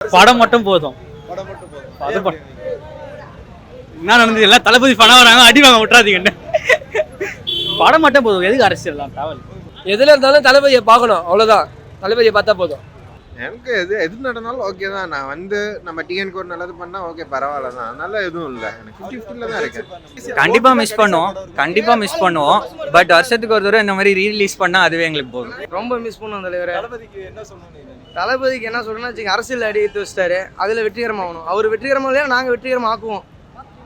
படம் மட்டும் போதும். படம் மட்டும் போதும். அது படம். என்ன நடந்தது எல்லாம் தளபதி பணம் வராங்க அடி வாங்க விட்டுறாதீங்கன்னு படம் மட்டும் போதும். எதுக்கு டிராவல் எதுல இருந்தாலும் தளபதியை பார்க்கணும் அவ்வளவுதான். தளபதியை பார்த்தா போதும். எனக்கு எது எது நடந்தாலும் ஓகே தான். நான் வந்து நம்ம டிஎன்க்கு ஒரு நல்லது பண்ணா ஓகே பரவாயில்ல தான். அதனால எதுவும் இல்லை. எனக்கு ஃபிஃப்டி ஃபிஃப்டில தான் இருக்கேன் கண்டிப்பா மிஸ் பண்ணுவோம். கண்டிப்பா மிஸ் பண்ணுவோம். பட் வருஷத்துக்கு ஒரு தடவை இந்த மாதிரி ரீலீஸ் பண்ணா அதுவே எங்களுக்கு போதும். ரொம்ப மிஸ் பண்ணுவோம் தலைவரை. தளபதிக்கு என்ன சொல்லணும் தளபதிக்கு என்ன சொல்றேன்னா வச்சுங்க அரசியல் அடி எடுத்து வச்சிட்டாரு. அதுல வெற்றிகரமாகணும் அவர் வெற்றிகரமாக இல்லையா நாங்க வெற்றிகரமாக ஆக்குவோம்.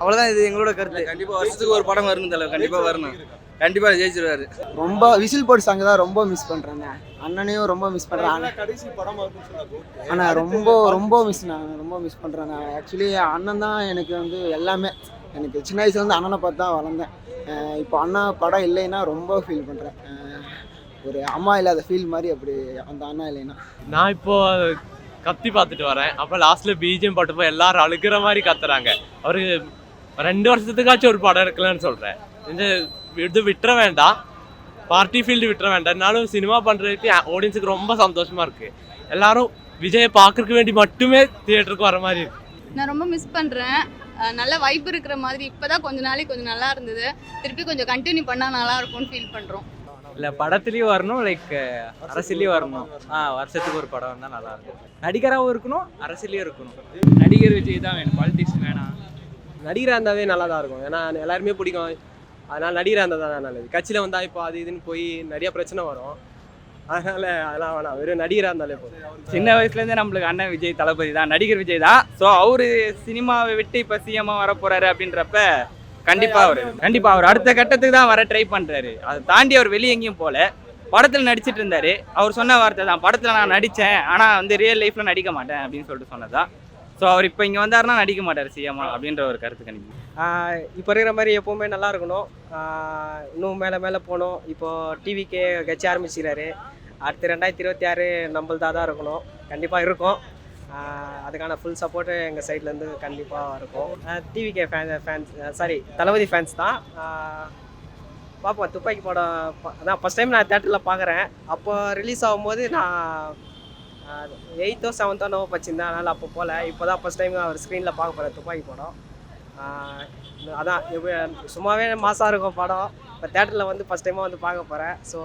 அவ்வளவுதான் இது எங்களோட கருத்து. கண்டிப்பா வருஷத்துக்கு ஒரு படம் வரணும் தலைவர் கண்டிப்பா வரணும். கண்டிப்பா ஜெயிச்சிருவாரு. ரொம்ப விசில் போட்டு சாங் தான் ரொம்ப மிஸ் பண்றேங்க. அண்ணனையும் ரொம்ப மிஸ் பண்றேன் கடைசி படம் ஆனா ரொம்ப ரொம்ப மிஸ் நான் ரொம்ப மிஸ் பண்றேன் நான் ஆக்சுவலி அண்ணன் தான் எனக்கு வந்து எல்லாமே. எனக்கு சின்ன வயசுல இருந்து அண்ணனை பார்த்து தான் வளர்ந்தேன். இப்போ அண்ணா படம் இல்லைன்னா ரொம்ப ஃபீல் பண்றேன். அஹ் ஒரு அம்மா இல்லாத ஃபீல் மாதிரி அப்படி அந்த அண்ணா இல்லைன்னா. நான் இப்போ கத்தி பார்த்துட்டு வரேன். அப்போ லாஸ்ட்ல பிஜிஎம் போட்டப்போ எல்லாரும் அழுகிற மாதிரி கத்துறாங்க. அவரு ரெண்டு வருஷத்துக்காச்சும் ஒரு படம் எடுக்கலன்னு சொல்றேன். இந்த இது விட்டுற வேண்டாம். பார்ட்டி ஃபீல்டு விட்டுற வேண்டாம். என்னாலும் சினிமா பண்றதுக்கு ஆடியன்ஸுக்கு ரொம்ப சந்தோஷமா இருக்கு. எல்லாரும் விஜயை பார்க்கறதுக்கு வேண்டி மட்டுமே தியேட்டருக்கு வர மாதிரி இருக்கு. நான் ரொம்ப மிஸ் பண்ணுறேன் நல்ல வைப் இருக்கிற மாதிரி இப்போதான் கொஞ்ச நாளைக்கு கொஞ்சம் நல்லா இருந்தது. திருப்பி கொஞ்சம் கண்டினியூ பண்ணால் நல்லா இருக்கும்னு ஃபீல் பண்ணுறோம் இல்ல படத்துலயும் வரணும் லைக் அரசியலையும் வரணும். ஆ வருஷத்துக்கு ஒரு படம் வந்தா நல்லா இருக்கும். நடிகராகவும் இருக்கணும் அரசியலையும் இருக்கணும். நடிகர் விஜய் தான் வேணும். பாலிடிக்ஸ் வேணாம். நடிகராக இருந்தாவே நல்லா தான் இருக்கும். ஏன்னா எல்லாருமே பிடிக்கும். அதனால நடிகராக இருந்தால் தான் நல்லது. கட்சியில் வந்தால் இப்போ அது இதுன்னு போய் நிறைய பிரச்சனை வரும். அதனால அதெல்லாம் வேணாம். வெறும் நடிகராக இருந்தாலே போதும். சின்ன வயசுலேருந்தே நம்மளுக்கு அண்ணன் விஜய் தளபதி தான். நடிகர் விஜய் தான். ஸோ அவரு சினிமாவை விட்டு இப்போ சிஎம்மா வர போறாரு அப்படின்றப்ப கண்டிப்பா அவர் கண்டிப்பா அவர் அடுத்த கட்டத்துக்கு தான் வர ட்ரை பண்றாரு. அதை தாண்டி அவர் வெளியே எங்கேயும் போல. படத்தில் நடிச்சிட்டு இருந்தாரு. அவர் சொன்ன வார்த்தை தான். படத்தில் நான் நடித்தேன் ஆனால் வந்து ரியல் லைஃப்பில் நடிக்க மாட்டேன் அப்படின்னு சொல்லிட்டு சொன்னதா ஸோ அவர் இப்போ இங்கே வந்தாருன்னா நடிக்க மாட்டார் சிஎம்மா அப்படின்ற ஒரு கருத்து கணிப்பு. இப்போ இருக்கிற மாதிரி எப்போவுமே நல்லா இருக்கணும். இன்னும் மேலே மேலே போகணும். இப்போ டிவிக்கே கட்சி ஆரம்பிச்சுக்கிறாரு. அடுத்து ரெண்டாயிரத்தி இருபத்தி ஆறு நம்மள்தான் தான் இருக்கணும். கண்டிப்பாக இருக்கும். அதுக்கான ஃபுல் சப்போர்ட்டு எங்கள் சைட்லேருந்து கண்டிப்பாக இருக்கும். TVK fan fans sorry Thalapathy fans தான். பார்ப்போம் துப்பாக்கி படம் அதான் ஃபஸ்ட் டைம் நான் தேட்டரில் பார்க்குறேன் அப்போ ரிலீஸ் ஆகும்போது நான் எயித்தோ செவன்த்தோ நோ பச்சிருந்தேன் அதனால் அப்போ போகல இப்போ தான் ஃபஸ்ட் டைம் அவர் ஸ்க்ரீனில் பார்க்க போகிறேன் துப்பாக்கி படம். அதான் சும்மாவே மாசாக இருக்கும் படம். இப்போ தேட்டரில் வந்து ஃபஸ்ட் டைமாக வந்து பார்க்க போகிறேன் ஸோ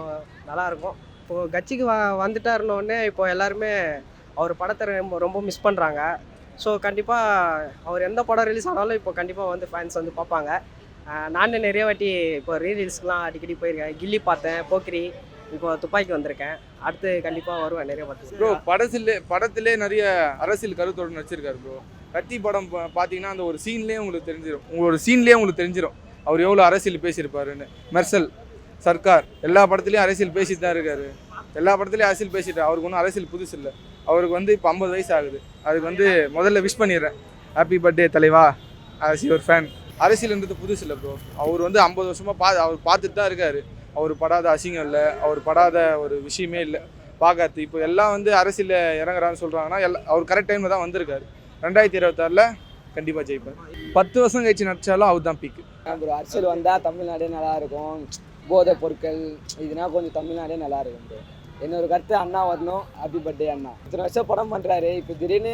நல்லாயிருக்கும். இப்போது கட்சிக்கு வ வந்துட்டாருனோடனே இப்போ எல்லாருமே அவர் படத்தை ரொம்ப ரொம்ப மிஸ் பண்ணுறாங்க ஸோ கண்டிப்பாக அவர் எந்த படம் ரிலீஸ் ஆனாலும் இப்போ கண்டிப்பாக வந்து ஃபேன்ஸ் வந்து பார்ப்பாங்க. நானும் நிறைய வாட்டி இப்போ ரீரீல்ஸ்க்குலாம் அடிக்கடி போயிருக்கேன். கில்லி பார்த்தேன் போக்கிரி. இப்போ துப்பாக்கி வந்திருக்கேன். அடுத்து கண்டிப்பாக வருவேன் நிறைய பார்த்து ப்ரோ படத்துல படத்திலே நிறைய அரசியல் கருத்தோடு நடிச்சிருக்காரு ப்ரோ கத்தி படம் பார்த்தீங்கன்னா அந்த ஒரு சீன்லேயே உங்களுக்கு தெரிஞ்சிடும் உங்களோட சீன்லேயே உங்களுக்கு தெரிஞ்சிடும் அவர் எவ்வளோ அரசியல் பேசியிருப்பாருன்னு. மெர்சல் சர்க்கார் எல்லா படத்துலையும் அரசியல் பேசிட்டு தான் இருக்காரு. எல்லா படத்துலையும் அரசியல் பேசிட்டு அவருக்கு ஒன்றும் அரசியல் புதுசு இல்லை. அவருக்கு வந்து இப்போ ஐம்பது வயசு ஆகுது. அதுக்கு வந்து முதல்ல விஷ் பண்ணிடுறேன். ஹாப்பி பர்த்டே தலைவா அரசியல் ஒரு ஃபேன் அரசியல்ன்றது புதுசு இல்லை ப்ரோ அவர் வந்து ஐம்பது வருஷமாக பா அவர் பார்த்துட்டு தான் இருக்காரு. அவர் படாத அசிங்கம் இல்லை அவர் படாத ஒரு விஷயமே இல்லை. பார்க்காது இப்போ எல்லாம் வந்து அரசியலில் இறங்குறான்னு சொல்கிறாங்கன்னா எல்லா அவர் கரெக்ட் டைமில் தான் வந்திருக்காரு. ரெண்டாயிரத்தி இருபத்தாறில் கண்டிப்பாக ஜெயிப்பார். பத்து வருஷம் கழிச்சு நடிச்சாலும் அவர் தான் பீக்கு ஒரு அரசியல் வந்தால் தமிழ்நாடே நல்லாயிருக்கும் போதைப் பொருட்கள் இதுனா கொஞ்சம் தமிழ்நாடே நல்லா இருக்கும் ப்ரோ என்னோட கருத்து அண்ணா வரணும் ஹாப்பி பர்த்டே அண்ணா. இத்தனை வருஷம் படம் பண்ணுறாரு இப்போ திடீர்னு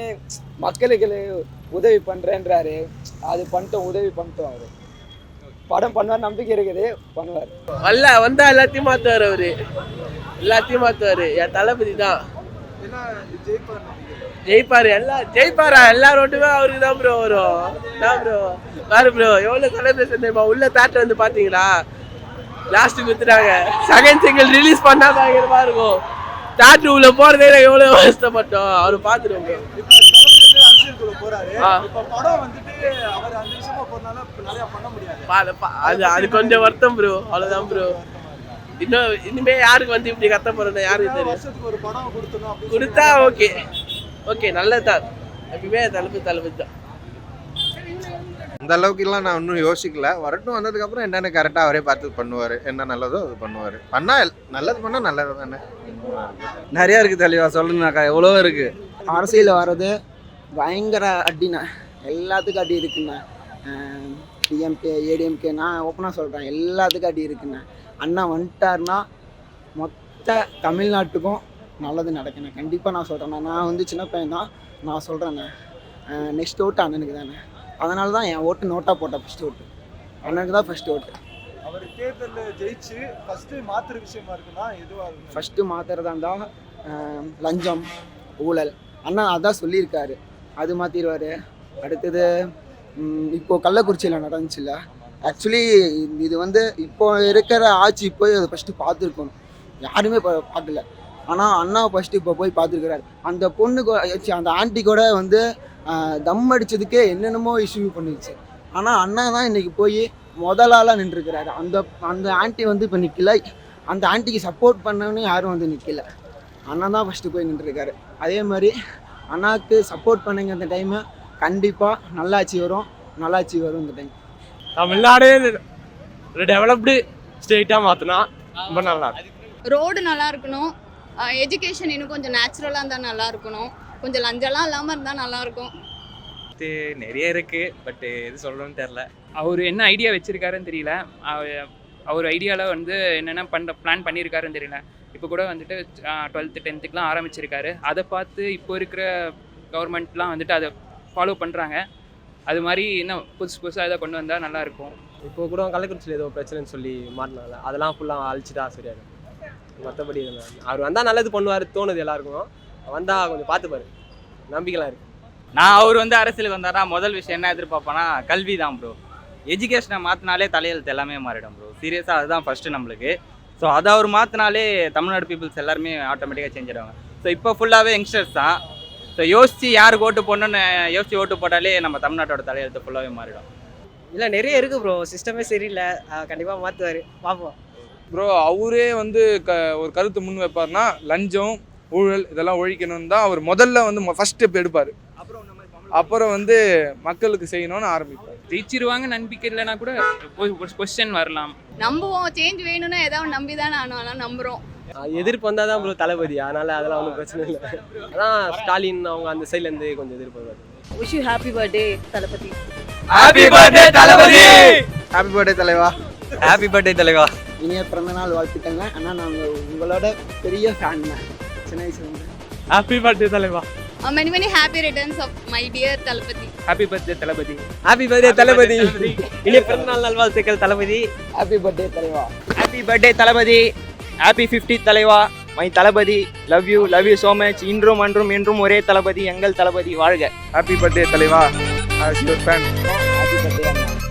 மக்களுக்கு உதவி பண்ணுறேன்றாரு அது பண்ணிட்டோம் உதவி பண்ணிட்டோம் அவர் படம் பண்ணுவார் நம்பிக்கை இருக்குது. பண்ணுவார். வரல வந்தா எல்லாத்தையும் மாத்துவார் அவரு. எல்லாத்தையும் மாத்துவார். என் தளபதி தான். ஜெயிப்பாரு எல்லா ஜெயிப்பாரா? எல்லா ரோட்டுமே அவருக்கு தான் ப்ரோ வரும் தான் ப்ரோ பாரு ப்ரோ எவ்வளோ செலிப்ரேஷன் தெரியுமா உள்ள தேட்டர் வந்து பார்த்தீங்களா? லாஸ்ட் கொடுத்துட்டாங்க செகண்ட் சிங்கிள் ரிலீஸ் பண்ணா இருக்கும் தேட்டர் உள்ள போறதே நாங்க எவ்வளோ கஷ்டப்பட்டோம். அவர் பார்த்துருவோம் ப்ரோ அரசியலுக்குள்ள போறாரு ஆ. இப்ப படம் வந்துட்டு அவர் அந்த விஷயமா போறதுனால இப்ப நிறைய பண்ண முடியாது. பா- பா- அது அது கொஞ்சம் வருத்தம் ப்ரோ அவ்வளோதான் ப்ரோ இன்னும் இனிமே யாருக்கு வந்து இப்படி கத்த போறேன்னு யாருக்கு தெரியும்? கொடுத்தா ஓகே ஓகே நல்லது தான் எப்பயுமே தளபதி தளபதி தான். அந்த அளவுக்குலாம் நான் இன்னும் யோசிக்கல. வரட்டும் வந்ததுக்கு அப்புறம் என்னன்னு கரெக்டாக அவரே பார்த்து பண்ணுவார் என்ன நல்லதோ அது பண்ணுவார். பண்ணா எல்- நல்லது பண்ணா நல்லது தானே? நிறைய இருக்கு தலைவா சொல்லணும்னாக்கா எவ்வளோ இருக்கு? அரசியல் வர்றது பயங்கர அடிண்ணா. எல்லாத்துக்கும் அடி இருக்குண்ணா. டிஎம்கே ஏடிஎம்கே நான் ஓப்பனாக சொல்கிறேன் எல்லாத்துக்கும் அடி இருக்குண்ணா. அண்ணா வந்துட்டாருன்னா மொத்த தமிழ்நாட்டுக்கும் நல்லது நடக்கணும் கண்டிப்பாக நான் சொல்கிறேன் நான் வந்து சின்ன பையன் தான் நான் சொல்கிறேண்ணே நெக்ஸ்ட் ஓட்டு அண்ணனுக்கு தானே அதனால தான் என் ஓட்டு நோட்டாக போட்டேன் ஃபஸ்ட் ஓட்டு அண்ணனுக்கு தான் ஃபஸ்ட் ஓட்டு அவர் தேர்தலில் ஜெயிச்சு ஃபர்ஸ்ட் மாத்துற விஷயமா இருக்குன்னா எதுவா இருக்கும் ஃபஸ்ட்டு மாற்றுறதா இருந்தால் லஞ்சம் ஊழல். அண்ணா அதான் சொல்லியிருக்காரு. அது மாற்றிடுவார் அடுத்தது ம், இப்போ கள்ளக்குறிச்சியில் நடந்துச்சுல்ல? ஆக்சுவலி இது வந்து இப்போ இருக்கிற ஆட்சி போய் அதை ஃபஸ்ட்டு பார்த்துருக்கணும். யாருமே பார்க்கல. ஆனால் அண்ணா ஃபஸ்ட்டு இப்போ போய் பார்த்துருக்கிறாரு. அந்த பொண்ணு கூட ச்சீ, அந்த ஆண்டி கூட வந்து தம் அடிச்சதுக்கே என்னென்னமோ இஷ்யூ பண்ணிடுச்சு. ஆனால் அண்ணா தான் இன்னைக்கு போய் முதலாளாக நின்றுருக்கிறாரு. அந்த அந்த ஆண்டி வந்து இப்போ நிற்கல அந்த ஆண்டிக்கு சப்போர்ட் பண்ணவனு யாரும் வந்து நிற்கல அண்ணா தான் ஃபஸ்ட்டு போய் நின்றுருக்காரு. அதே மாதிரி அண்ணாவுக்கு சப்போர்ட் பண்ணுங்க அந்த டைமு கண்டிப்பாக நல்லாட்சி வரும். நல்லாட்சி வரும் இந்த டைம் தமிழ்நாடே டெவலப்டு ஸ்டேட்டாக மாற்றினா ரொம்ப நல்லா ரோடு நல்லா இருக்கணும். எஜுகேஷன் இன்னும் கொஞ்சம் நேச்சுரலாக இருந்தால் நல்லா இருக்கணும். கொஞ்சம் லஞ்சம்லாம் இல்லாமல் இருந்தால் நல்லா இருக்கும் நிறைய இருக்கு பட் எது சொல்லணும்னு தெரில அவர் என்ன ஐடியா வச்சிருக்காருன்னு தெரியல. அவ- அவர் ஐடியாவில் வந்து என்னென்ன பண்ண பிளான் பண்ணியிருக்காருன்னு தெரியல. இப்போ கூட வந்துட்டு டுவெல்த்து டென்த்துக்குலாம் ஆரம்பிச்சிருக்காரு. அதை பார்த்து இப்போ இருக்கிற கவர்மெண்ட்லாம் வந்துட்டு அதை ஃபாலோ பண்ணுறாங்க அது மாதிரி இன்னும் புதுசு புதுசாக இதை கொண்டு வந்தால் நல்லாயிருக்கும். இப்போ கூட கள்ளக்குறிச்சியில் ஏதோ பிரச்சனைன்னு சொல்லி மாட்டினால அதெல்லாம் ஃபுல்லாக அழிச்சிட்டா சரியாயிடும். மற்றபடி அவர் வந்தால் நல்லது பண்ணுவார் தோணுது எல்லாருக்கும். வந்தால் கொஞ்சம் பார்த்துப்பாரு நம்பிக்கைலாம் இருக்கு. நான் அவர் வந்து அரசியலுக்கு வந்தாரா முதல் விஷயம் என்ன எதிர்பார்ப்பேன்னா கல்வி தான் ப்ரோ எஜுகேஷனை மாற்றினாலே தலையெழுத்து எல்லாமே மாறிடும் ப்ரோ சீரியஸாக அதுதான் ஃபஸ்ட்டு நம்மளுக்கு. ஸோ அதை அவர் மாற்றினாலே தமிழ்நாடு பீப்புள்ஸ் எல்லாருமே ஆட்டோமேட்டிக்காக சேஞ்ச் ஸோ இப்போ ஃபுல்லாகவே யங்ஸ்டர்ஸ் தான். ஸோ யோசிச்சு யாருக்கு ஓட்டு போடணும்னு யோசிச்சு ஓட்டு போட்டாலே நம்ம தமிழ்நாட்டோட தலையெழுத்து ஃபுல்லாகவே மாறிடும். இல்லை நிறைய இருக்குது ப்ரோ சிஸ்டமே சரியில்லை. கண்டிப்பாக மாற்றுவார் பார்ப்போம் ப்ரோ அவரே வந்து க ஒரு கருத்து முன் வைப்பார்னா லஞ்சம் ஊழல் இதெல்லாம் ஒழிக்கணும்னு தான் அவர் முதல்ல வந்து ஃபர்ஸ்ட் ஸ்டெப் எடுப்பார். அப்புறம் வந்து மக்களுக்கு செய்யணும்னு ஆரம்பிப்பார். ஜெயிச்சிருவாங்க நம்பிக்கை இல்லைனா கூட கொஸ்டின் வரலாம். நம்புவோம் சேஞ்ச் வேணும்னா ஏதாவது நம்பி தான் நானும் ஆனால் நம்புகிறோம் எதிர்ப்பு வந்தால் தான் ப்ரோ தளபதி. அதனால் அதெல்லாம் ஒன்றும் பிரச்சனை இல்லை. அதான் ஸ்டாலின் அவங்க அந்த சைட்லேருந்து கொஞ்சம் எதிர்ப்பு wish you happy birthday Thalapathy. Happy birthday Thalapathy! Happy birthday தலைவா. ஹாப்பி பர்த்டே தலைவா. இனிய பிறந்தநாள் வாழ்த்துக்கள்ங்க. ஆனால் நாங்கள் உங்களோட பெரிய ஃபேன் தான் சின்ன ஹாப்பி பர்த்டே தலைவா. Many many happy returns of my dear Thalapathy. Happy birthday Thalapathy. Happy birthday Thalapathy. இனிய பிறந்தநாள் நல்வாழ்த்துக்கள் தளபதி. ஹாப்பி பர்த்டே தலைவா. Happy birthday Thalapathy. Happy fifty தலைவா. My Thalapathy love you love you so much இன்றும் அன்றும் என்றும் ஒரே தளபதி எங்கள் தளபதி. வாழ்க. ஹாப்பி பர்த்டே தலைவா. Happy birthday